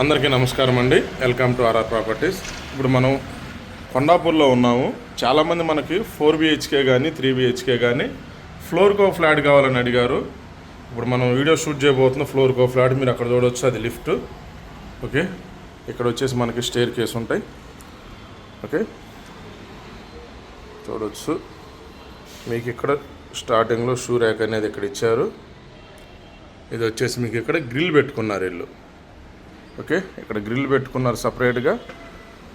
అందరికీ నమస్కారం అండి. వెల్కమ్ టు ఆర్ఆర్ ప్రాపర్టీస్ ఇప్పుడు మనం కొండాపూర్లో ఉన్నాము. చాలామంది మనకి ఫోర్ బిహెచ్కే కానీ త్రీ బిహెచ్కే కానీ ఫ్లోర్కో ఫ్లాట్ కావాలని అడిగారు. ఇప్పుడు మనం వీడియో షూట్ చేయబోతున్నాం ఫ్లోర్కో ఫ్లాట్ మీరు అక్కడ చూడవచ్చు అది లిఫ్ట్. ఓకే? ఇక్కడ వచ్చేసి మనకి స్టేర్ కేస్ ఉంటాయి. ఓకే? చూడవచ్చు మీకు ఇక్కడ స్టార్టింగ్లో షూ ర్యాక్ అనేది ఇక్కడ ఇచ్చారు. ఇది వచ్చేసి మీకు ఇక్కడ గ్రిల్ పెట్టుకున్నారు ఇల్లు. ఓకే? ఇక్కడ గ్రిల్ పెట్టుకున్నారు సపరేట్గా.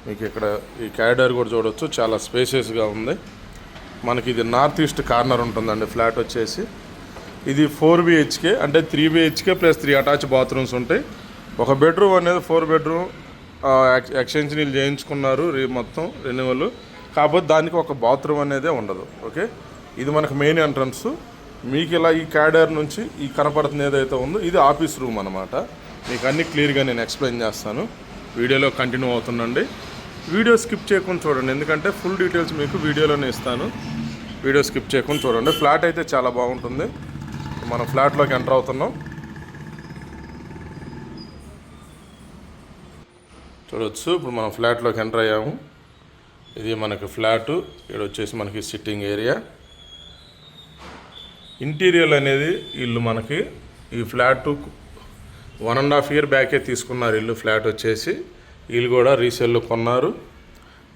మీకు ఇక్కడ ఈ క్యారిడార్ కూడా చూడవచ్చు చాలా స్పేసియస్గా ఉంది. మనకి ఇది నార్త్ ఈస్ట్ కార్నర్ ఉంటుందండి ఫ్లాట్ వచ్చేసి. ఇది ఫోర్ బిహెచ్కే అంటే three BHK plus three attach bathrooms ఉంటాయి. ఒక బెడ్రూమ్ అనేది ఫోర్ బెడ్రూమ్ ఎక్స్టెన్షన్ చేయించుకున్నారు రీ మొత్తం రెన్యువల్. కాకపోతే దానికి ఒక బాత్రూమ్ అనేది ఉండదు ఓకే? ఇది మనకు మెయిన్ ఎంట్రన్స్. మీకు ఇలా ఈ క్యాడర్ నుంచి ఈ కనపడుతుంది ఏదైతే ఉందో ఇది ఆఫీస్ రూమ్ అనమాట మీకు అన్ని క్లియర్గా నేను ఎక్స్ప్లెయిన్ చేస్తాను. వీడియోలో కంటిన్యూ అవుతుందండి వీడియో స్కిప్ చేయకుండా చూడండి ఎందుకంటే ఫుల్ డీటెయిల్స్ మీకు వీడియోలోనే ఇస్తాను. వీడియో స్కిప్ చేయకుండా చూడండి. ఫ్లాట్ అయితే చాలా బాగుంటుంది. మనం ఫ్లాట్లోకి ఎంటర్ అవుతున్నాం. చూడవచ్చు ఇప్పుడు మనం ఫ్లాట్లోకి ఎంటర్ అయ్యాము. ఇది మనకి ఫ్లాటు. ఇక్కడ వచ్చేసి మనకి సిట్టింగ్ ఏరియా. ఇంటీరియర్ అనేది ఇల్లు మనకి. ఈ flat one and half year బ్యాకే తీసుకున్నారు ఇల్లు ఫ్లాట్ వచ్చేసి. వీళ్ళు కూడా రీసేల్లో కొన్నారు.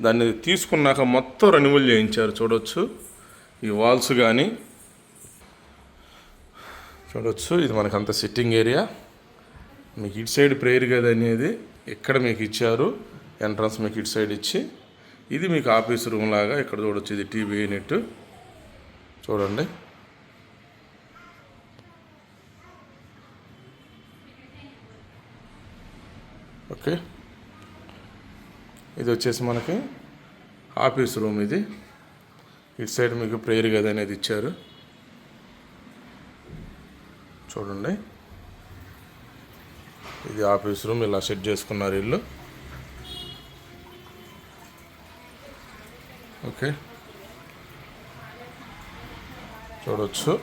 దాన్ని తీసుకున్నాక మొత్తం రెన్యువల్ చేయించారు చూడొచ్చు. ఈ వాల్స్ కానీ చూడొచ్చు ఇది మనకు అంత సిట్టింగ్ ఏరియా. మీకు ఇటు సైడ్ ప్రేయర్ గది అనేది ఇక్కడ మీకు ఇచ్చారు? ఎంట్రన్స్ మీకు ఇటు సైడ్ ఇచ్చి. ఇది మీకు ఆఫీస్ రూమ్ లాగా ఇక్కడ చూడొచ్చు ఇది టీవీ యూనిట్. చూడండి. ఓకే. ఇది వచ్చేసి మనకి ఆఫీస్ రూమ్ ఇది. ఇటు సైడ్ మీకు ప్రేయర్ గది అనేది ఇచ్చారు. చూడండి. ఇది ఆఫీస్ రూమ్ ఇలా సెట్ చేసుకున్నారు ఇల్లు. ఓకే. చూడవచ్చు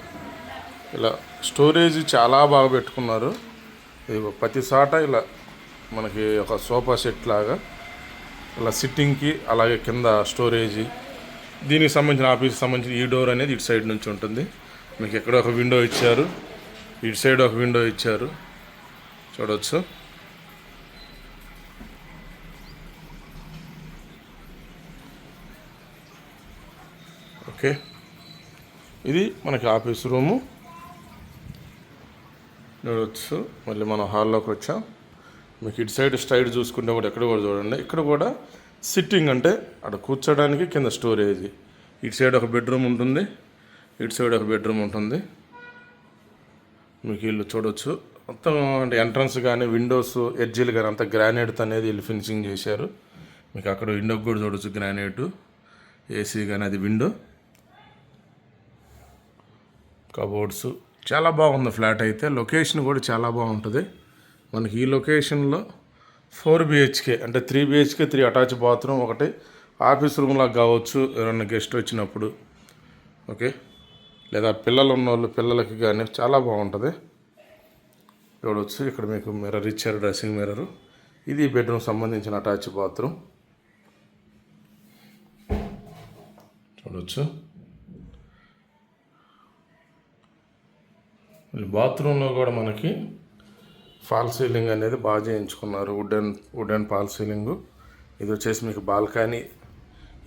ఇలా స్టోరేజ్ చాలా బాగా పెట్టుకున్నారు. ఇది ప్రతి సాట ఇలా మనకి ఒక సోఫా సెట్ లాగా ఇలా సిట్టింగ్కి అలాగే కింద స్టోరేజ్. దీనికి సంబంధించిన ఆఫీస్కి సంబంధించిన ఈ డోర్ అనేది ఇటు సైడ్ నుంచి ఉంటుంది. మీకు ఎక్కడ ఒక విండో ఇచ్చారు. ఇటు సైడ్ ఒక విండో ఇచ్చారు. చూడవచ్చు ఓకే. ఇది మనకి ఆఫీస్ రూము. చూడవచ్చు మళ్ళీ మనం హాల్లోకి వచ్చాం. మీకు ఇటు సైడ్ స్టైడ్ చూసుకుంటే కూడా ఎక్కడ కూడా చూడండి. ఇక్కడ కూడా సిట్టింగ్ అంటే అక్కడ కూర్చోడానికి కింద స్టోరేజ్. ఇటు సైడ్ ఒక బెడ్రూమ్ ఉంటుంది. ఇటు సైడ్ ఒక బెడ్రూమ్ ఉంటుంది. మీకు ఇల్లు చూడొచ్చు. మొత్తం అంటే ఎంట్రన్స్ కానీ విండోస్ ఎడ్జీలు కానీ అంత గ్రానైట్ అనేది వీళ్ళు ఫినిషింగ్ చేశారు. మీకు అక్కడ విండో కూడా చూడొచ్చు గ్రానైట్. ఏసీ కానీ అది విండో. కబోర్డ్స్. చాలా బాగుంది ఫ్లాట్ అయితే. లొకేషన్ కూడా చాలా బాగుంటుంది. మనకి ఈ లొకేషన్లో ఫోర్ బిహెచ్కే అంటే three BHK three attach bathroom ఒకటి ఆఫీస్ రూమ్ లాగా కావచ్చు ఎవరన్నా గెస్ట్ వచ్చినప్పుడు. ఓకే? లేదా పిల్లలు ఉన్న వాళ్ళు పిల్లలకి కానీ చాలా బాగుంటుంది. చూడవచ్చు ఇక్కడ మీకు మిర్రర్ ఇచ్చారు డ్రెస్సింగ్ మిర్రర్ ఇది బెడ్రూమ్ సంబంధించిన అటాచ్ బాత్రూమ్ చూడవచ్చు బాత్రూంలో కూడా మనకి ఫాల్ సీలింగ్ అనేది బాగా చేయించుకున్నారు వుడెన్ వుడెన్ ఫాల్ సీలింగ్. ఇది వచ్చేసి మీకు బాల్కనీ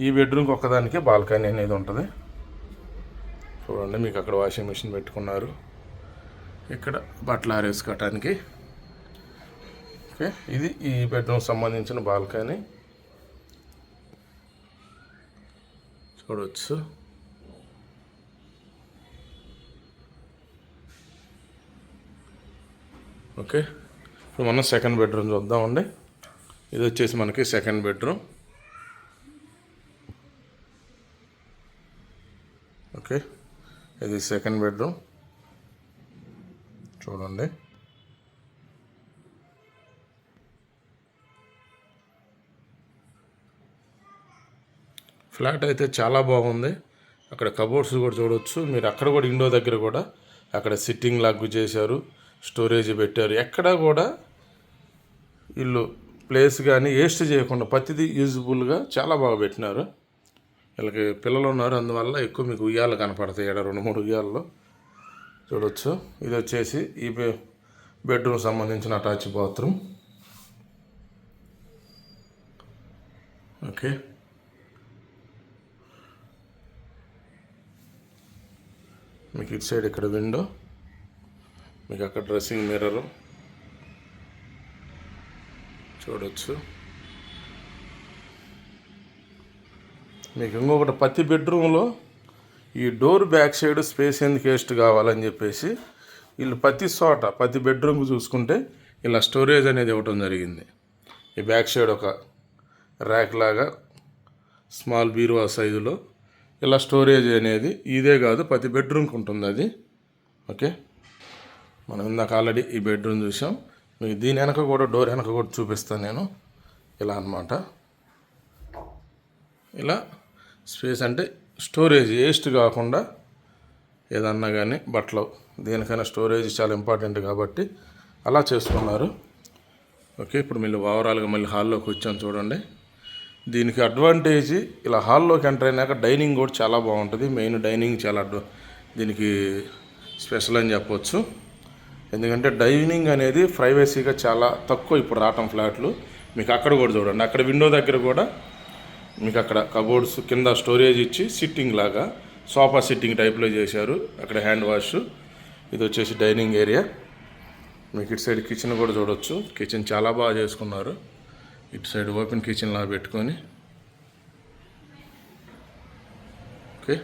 ఈ బెడ్రూమ్కి ఒక్కదానికే బాల్కనీ అనేది ఉంటుంది. చూడండి మీకు అక్కడ వాషింగ్ మిషన్ పెట్టుకున్నారు. ఇక్కడ బట్టలు ఆరేసుకోవటానికి. ఓకే ఇది ఈ బెడ్రూమ్ సంబంధించిన బాల్కనీ. చూడవచ్చు ఓకే. ఇప్పుడు మనం సెకండ్ బెడ్రూమ్ చూద్దామండి. ఇది వచ్చేసి మనకి సెకండ్ బెడ్రూమ్ ఓకే. ఇది సెకండ్ బెడ్రూమ్ చూడండి. ఫ్లాట్ అయితే చాలా బాగుంది. అక్కడ కబోర్డ్స్ కూడా చూడవచ్చు మీరు అక్కడ కూడా ఇండో దగ్గర కూడా అక్కడ సిట్టింగ్ లాగ్ చేశారు. స్టోరేజ్ పెట్టారు. ఎక్కడా కూడా వీళ్ళు ప్లేస్ కానీ వేస్ట్ చేయకుండా ప్రతిదీ యూజ్ఫుల్గా చాలా బాగా పెట్టినారు. వీళ్ళకి పిల్లలు ఉన్నారు. అందువల్ల ఎక్కువ మీకు ఉయ్యాలు కనపడతాయి ఇక్కడ రెండు మూడు ఉయ్యాల్లో. చూడొచ్చు. ఇది వచ్చేసి ఈ బె- బెడ్రూమ్ సంబంధించిన అటాచ్ బాత్రూమ్. ఓకే. మీకు ఇటు సైడ్ ఇక్కడ విండో. మీకు అక్కడ డ్రెస్సింగ్ మిర్రరు. చూడొచ్చు. మీకు ఇంకొకటి ప్రతి బెడ్రూమ్లో ఈ డోర్ బ్యాక్ సైడ్ స్పేస్ ఎందుకు వేస్ట్ కావాలని చెప్పేసి వీళ్ళు ప్రతి చోట ప్రతి బెడ్రూమ్ చూసుకుంటే ఇలా స్టోరేజ్ అనేది ఇవ్వటం జరిగింది. ఈ బ్యాక్ సైడ్ ఒక ర్యాక్ లాగా స్మాల్ బీరువా సైజులో ఇలా స్టోరేజ్ అనేది ఇదే కాదు ప్రతి బెడ్రూమ్కి ఉంటుంది అది. ఓకే? మనం ఇందాక ఆల్రెడీ ఈ బెడ్రూమ్ చూసాం. మీకు దీని వెనక కూడా డోర్ వెనక కూడా చూపిస్తాను నేను. ఇలా అన్నమాట. ఇలా స్పేస్ అంటే స్టోరేజ్ వేస్ట్ కాకుండా ఏదన్నా కానీ బట్టలు. దేనికైనా స్టోరేజ్ చాలా ఇంపార్టెంట్ కాబట్టి అలా చేసుకున్నారు ఓకే ఇప్పుడు మళ్ళీ ఓవరాల్గా మళ్ళీ హాల్లోకి వచ్చాను చూడండి. దీనికి అడ్వాంటేజ్ ఇలా హాల్లోకి ఎంటర్ అయినాక డైనింగ్ కూడా చాలా బాగుంటుంది. మెయిన్ డైనింగ్ చాలా అడ్వా దీనికి స్పెషల్ అని చెప్పొచ్చు. ఎందుకంటే డైనింగ్ అనేది ప్రైవసీగా చాలా తక్కువ ఇప్పుడు రావటం ఫ్లాట్లు. మీకు అక్కడ కూడా చూడండి. అక్కడ విండో దగ్గర కూడా మీకు అక్కడ కబోర్డ్స్ కింద స్టోరేజ్ ఇచ్చి సిట్టింగ్ లాగా సోఫా సిట్టింగ్ టైప్లో చేశారు. అక్కడ హ్యాండ్ వాష్ ఇది వచ్చేసి డైనింగ్ ఏరియా. మీకు ఇటు సైడ్ కిచెన్ కూడా చూడొచ్చు. కిచెన్ చాలా బాగా చేసుకున్నారు. ఇటు సైడ్ ఓపెన్ కిచెన్ లాగా పెట్టుకొని. ఓకే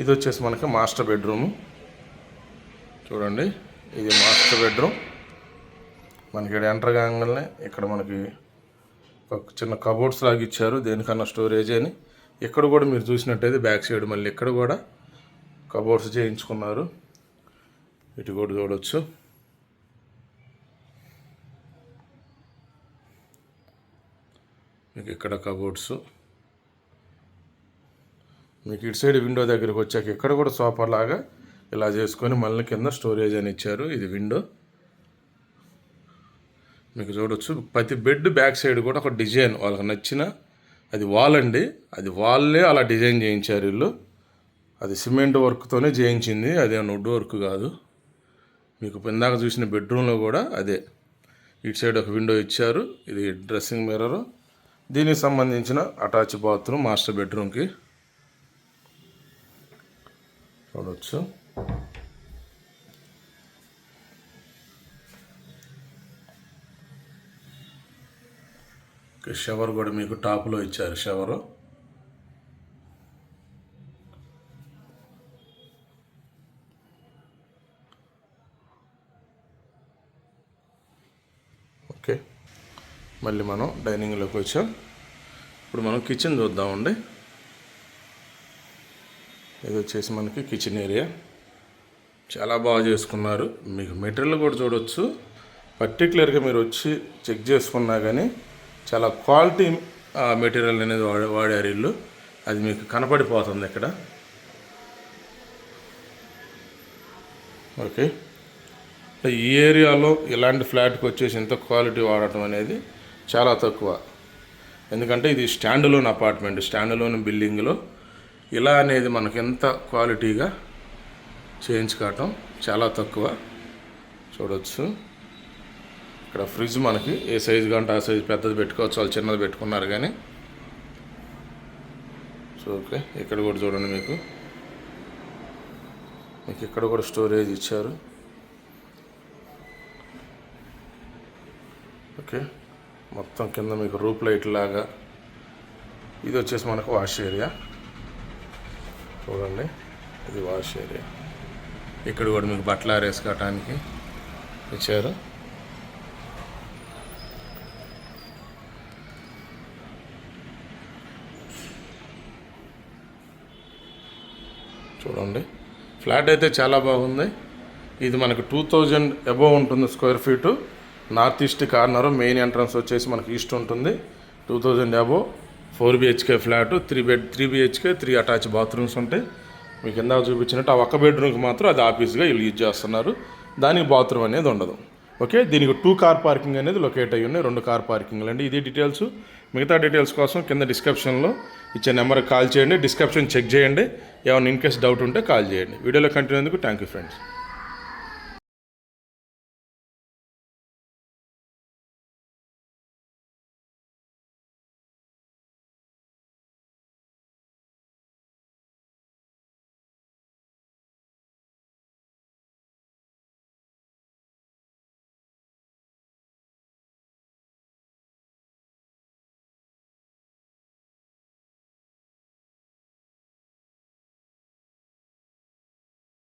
ఇది వచ్చేసి మనకి మాస్టర్ బెడ్రూము. చూడండి ఇది మాస్టర్ బెడ్రూమ్. మనకి ఇక్కడ ఎంటర్ కాగానే ఇక్కడ మనకి ఒక చిన్న కబోర్డ్స్ లాగా ఇచ్చారు దేనికన్నా స్టోరేజ్ అని. ఇక్కడ కూడా మీరు చూసినట్టయితే బ్యాక్ సైడ్ మళ్ళీ ఇక్కడ కూడా కబోర్డ్స్ చేయించుకున్నారు. ఇటు కూడా చూడవచ్చు మీకు ఇక్కడ కబోర్డ్స్. మీకు ఇటు సైడ్ విండో దగ్గరికి వచ్చాక ఇక్కడ కూడా సోఫా లాగా ఇలా చేసుకొని మళ్ళీ కింద స్టోరేజ్ అని ఇచ్చారు. ఇది విండో మీకు చూడొచ్చు. ప్రతి బెడ్ బ్యాక్ సైడ్ కూడా ఒక డిజైన్ వాళ్ళకి నచ్చిన అది వాల్ అండి. అది వాళ్ళే అలా డిజైన్ చేయించారు వీళ్ళు. అది సిమెంట్ వర్క్తోనే చేయించింది. అదే వుడ్ వర్క్ కాదు. మీకు ఇందాక చూసిన బెడ్రూమ్లో కూడా అదే. ఇటు సైడ్ ఒక విండో ఇచ్చారు. ఇది డ్రెస్సింగ్ మిర్రర్ దీనికి సంబంధించిన అటాచ్ బాత్రూమ్ మాస్టర్ బెడ్రూమ్కి చూడవచ్చు షవర్ కూడా మీకు టాప్లో ఇచ్చారు షవరు. ఓకే మళ్ళీ మనం డైనింగ్లోకి వచ్చాం. ఇప్పుడు మనం కిచెన్ చూద్దామండి. ఇది వచ్చేసి మనకి కిచెన్ ఏరియా. చాలా బాగా చేసుకున్నారు. మీకు మెటీరియల్ కూడా చూడొచ్చు. పర్టికులర్గా మీరు వచ్చి చెక్ చేసుకున్నా కానీ చాలా క్వాలిటీ మెటీరియల్ అనేది వాడ వాడారు ఇల్లు. అది మీకు కనపడిపోతుంది ఇక్కడ. ఓకే. ఈ ఏరియాలో ఇలాంటి ఫ్లాట్కి వచ్చేసి ఇంత క్వాలిటీ వాడటం అనేది చాలా తక్కువ. ఎందుకంటే ఇది standalone apartment standalone బిల్డింగ్లో ఇలా అనేది మనకి ఎంత క్వాలిటీగా చేయించుకోవటం చాలా తక్కువ. చూడవచ్చు ఇక్కడ ఫ్రిడ్జ్ మనకి ఏ సైజు కంటే ఆ సైజు పెద్దది పెట్టుకోవచ్చు వాళ్ళు చిన్నది పెట్టుకున్నారు కానీ. So okay. ఇక్కడ కూడా చూడండి మీకు. మీకు ఇక్కడ కూడా స్టోరేజ్ ఇచ్చారు. ఓకే. మొత్తం కింద మీకు రూప్ లైట్ లాగా. ఇది వచ్చేసి మనకు వాష్ ఏరియా. చూడండి. ఇది వాష్ ఏరియా. ఇక్కడ కూడా మీకు బట్టలు ఆరేసుకోవటానికి ఇచ్చారు. చూడండి. ఫ్లాట్ అయితే చాలా బాగుంది. ఇది మనకు టూ థౌజండ్ అబోవ్ ఉంటుంది square feet. North east corner main entrance వచ్చేసి మనకి ఈస్ట్ ఉంటుంది. Two thousand above. Four BHK flat three bed three BHK three attach bathrooms ఉంటాయి. మీకు ఇందాక చూపించినట్టు ఆ ఒక్క బెడ్రూమ్కి మాత్రం అది ఆఫీస్గా వీళ్ళు యూజ్ చేస్తున్నారు. దానికి బాత్రూమ్ అనేది ఉండదు. ఓకే? దీనికి టూ కార్ పార్కింగ్ అనేది లొకేట్ అయ్యి ఉన్నాయి. రెండు కార్ పార్కింగ్లు అండి. ఇది డీటెయిల్స్. మిగతా డీటెయిల్స్ కోసం కింద డిస్క్రిప్షన్లో ఇచ్చే నెంబర్కి కాల్ చేయండి. డిస్క్రిప్షన్ చెక్ చేయండి. ఏమైనా ఇన్ కేస్ డౌట్ ఉంటే కాల్ చేయండి. వీడియోలో కంటిన్యూ థ్యాంక్ యూ ఫ్రెండ్స్.